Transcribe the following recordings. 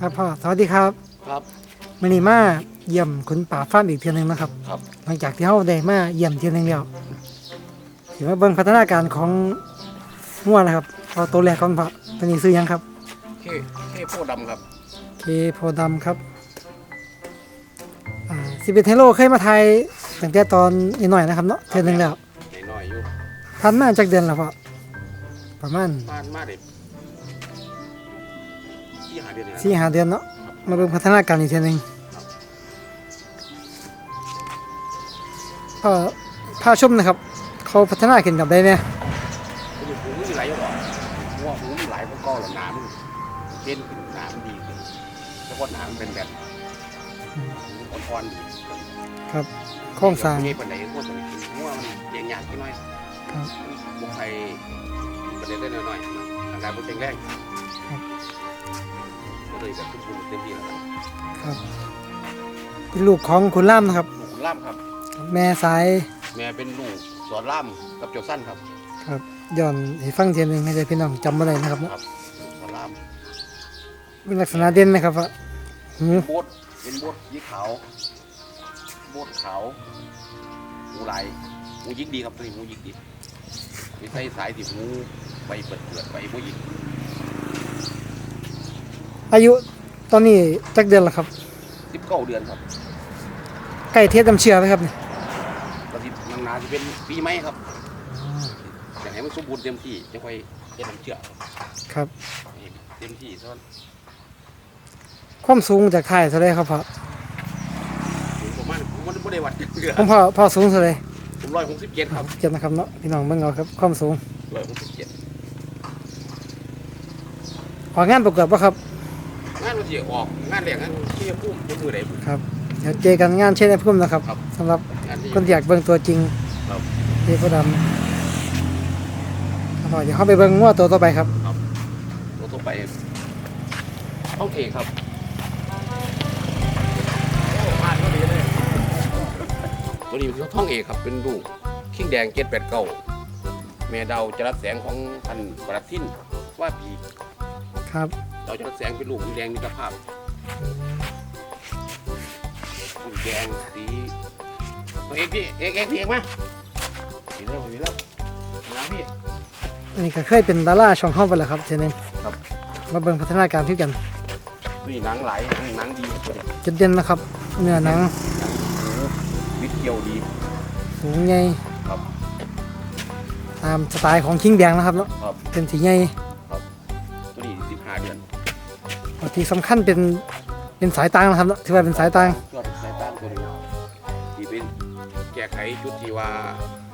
ครับพ่อสวัสดีครับครับมื่อนี้มาเยี่ยมคุณป่าฟ้าร์มอีกเทียหนึงนะครับ ครับ หลังจากที่เขาได้มาเยี่ยมเทียหนึงแล้วถือว่าเบิ่งพัฒนาการของงัวนะครับเอาตัวแรกก่อนพ่อตัวนี้ซื้อยังครับเคเคโพดำครับ เคโพดำครับอ่าสิบเอ็ดเทโลเคยมาไทยตั้งแต่ตอนนิดหน่อยนะครับเนาะเทียหนึงแล้วน้อยๆอยู่พันมาจากเดือนแล้วพ่อประมาณ บ้านมาเด็ กที่หาเดือนนี่นะสี่ห้าเดือนเนาะมาเบิ่งพัฒนาการอีกเทียหนึงก็พาชมนะครับ เขาพัฒนาขึ้นกับได้เนี่ยมันอยู่หูมันไหลอยู่หรอหัวหูมันไหลเพราะก้อนหรือน้ำมันเย็นขึ้นน้ำมันดีขึ้นแล้วก็น้ำมันเป็นแบบอ่อนๆดีครับโครงสร้างเงี้ยปันไหนหัวตัวนี้หัวมันเยียงหยาดนิดหน่อยครับบุกไฟประเด็นได้หน่อยๆร่างกายมันแข็งแรงก็ เลยแบบทุกคนเต็มที่แล้วครับครับ เป็นลูกของคุณล่ามนะครับ ลูกล่ามครับ แม่สายแม่เป็นลูกสอนล่ามกับเจ้าสั้นครับครับย้อนให้ฟังเทียหนึงให้ได้พี่น้องจำอะไรนะครับเนาะครับสอนล่ามเป็นลักษณะเด่นนะครับว่าหูโบดเป็นโบดยีขาวโบดขาวหมูลายหมูยิกดีครับตัวนี้หมูยิกดีไม่ใช่สายที่หมูไปเปิดเปิดไปหมูยิก อายุตอนนี้จักเดือนแล้วครับสิบเก้าเดือนครับใกล้เทียบจำเชื่อไหมครับเนี่ยตอนที่นางนาจะเป็นปีไหมครับอยากให้มันสมบูรณ์เต็มที่จะค่อยเฮ็ดน้ำเชื่อครับให้เต็มที่ซ้อนความสูงจากไทยเท่าไรครับพ่อถึงประมาณผมมันไม่ได้วัดเกลือผมพ่อพ่อสูงเท่าไรผมร้อยหกสิบเจ็ดครับเจ็ดนะครับเนาะพี่น้องเบิ่งเอาครับความสูงร้อยหกสิบเจ็ดออกงานประกวดปะครับ งานมันจะออกงานแรกงานที่จะพุ่มเป็นมือไหน ครับเดี๋ยวเจอกันงานเช่นไอ้พุ่มนะครับครับ สำหรับงานที่ คนที่อยากเบิ่งตัวจริงครับเทพดำครับเดี๋ยวเข้าไปเบิ่งงัวตัวต่อไปครับ รถทั่วไปต้องเอกครับตัวนี้เป็นท้องเอกครับเป็นลูกขิงแดงเจ็ดแปดเก้าแม่เดาจะรับแสงของพันประดับทินว่าปีครับ เดาจะรับแสงเป็นลูกขิงแดงมีตรภาพขิงแดงสีตัวเอกพี่เอกเอกพี่เอกมาสีแล้วสีแล้วน้ำพี่อันนี้ก็เคยเป็นดาราช่องเข้าไปแล้วครับเช่นนึงครับมาเบิ่งพัฒนาการที่กันนี่หนังไหลหนังดีตัวนี้จุดเด่นนะครับ เนื้อหนังวิดเกี่ยวดี สูงใหญ่ครับตามสไตล์ของคิงแดงนะครับเนาะครับเป็นสีใหญ่ ที่สำคัญเป็นเป็นสายตางนะครับเนาะถือว่าเป็นสายตางยอดสายตามตัวนี้ที่เป็นแก้ไขจุดที่ว่า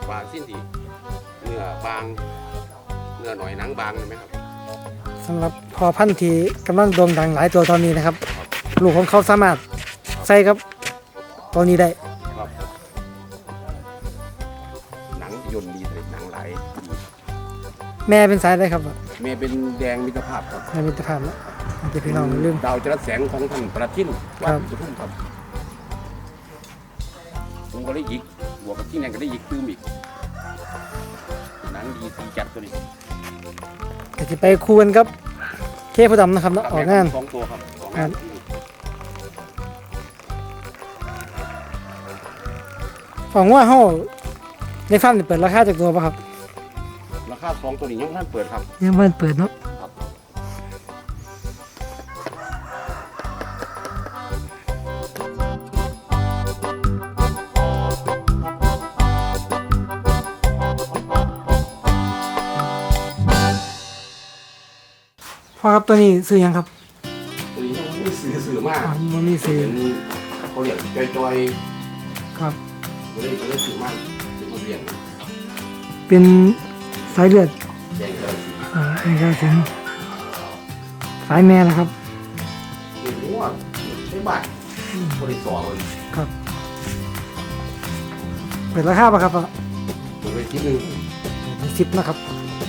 บางสิ้นที่เนื้อบางเนื้อหน่อยหนังบางเห็นไหมครับสำหรับพอพันธุ์ที่กำลังโด่งดังหลายตัวตอนนี้นะครับลูกของเขาสามารถใส่กับตัวนี้ได้ครับหนังยนต์ดีเลยหนังไหลายดีแม่เป็นสายได้ครับ เมย์เป็นแดงมิตรภาพครับแม่มิตรภาพเนาะเดี๋ยวพี่น้องลืม ดาวจรัสแสงของท่านประทินวัดครับ สุทุมครับผมก็ได้ยิกบวกกับที่นั่นก็ได้ยิกตื้มอีกหนังดีตีจัดตัวนี้ก็จะไปคู่กันกับ เคผู้ดำนะครับเนาะออกงาน สองตัวครับออกงานของว่าเฮาในฟาร์มนี่เปิดราคาจากตัวป่ะครับ ราคาสองตัวนี้ยังไม่ทันเปิดครับยังไม่เปิดเนาะครับพอครับตัวนี้ซื้อยังครับตัวนี้ยังไม่ซื้อซื้อมากอ๋อมันมีซื้อเป็นเขาเรียกจอยครับๆตัวนี้ตัวนี้ซื้อมากเป็นคนเรียนเป็น สายเลือดแดงเลยสีอ่าในการถึงสายแม่นะครับเป็นหัวใช้บัตรบริสอเลยครับเปิดราคาป่ะครับอะตัวไปที่หนึ่งสิบนะครับ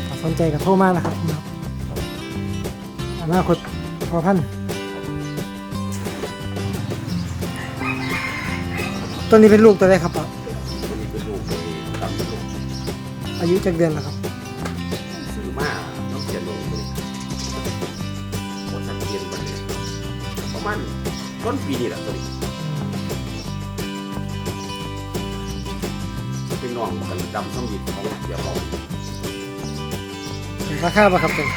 ถ้าสนใจก็โทรมานะครับอนาคตพอพันธุ์ตัวนี้เป็นลูกตัวแรกครับอะ อายุจักเดือนแล้วครับซื้อมากต้องเขียนลงตัวนี้หมดทันเทียนไปเลยมาณต้นปีนี่แหละตัวนี้เป็นน้องกันดำสมิทของเดี๋ยวบอกราคาบ่ครับตัว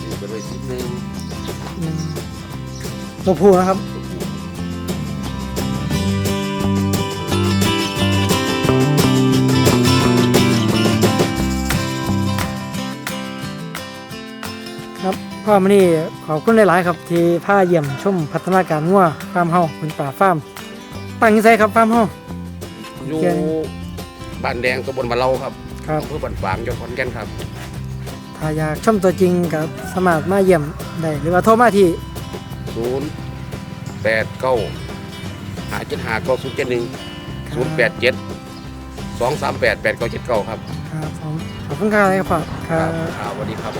ซื้อไปด้วยสิบหนึ่งอืมตัวผู้นะครับ ครับพ่อมานี่ขอบคุณหลาย ๆ ครับ ที่พาเยี่ยมชมพัฒนาการงัวฟาร์มเฮาคุณป่าฟาร์มตั้งอยี่ไสครับฟาร์มเฮาอยู่เชียงบ้านแดงตำบลมะเลาครับครับอำเภอบ้านฝางจังหวัดขอนแก่นครับ ถ้าอยากชมตัวจริงกับสามารถมาเยี่ยมได้หรือว่าโทรมาที่ศูนย์แปดเก้าหาเจ็ดหาเก้าศูนย์เจ็ดหนึ่งศูนย์แปดเจ็ดสองสามแปดแปดเก้าเจ็ดเก้าครับ ครับผมขอบคุณครับครับพ่อคครัรับบครับสวัสดีครับ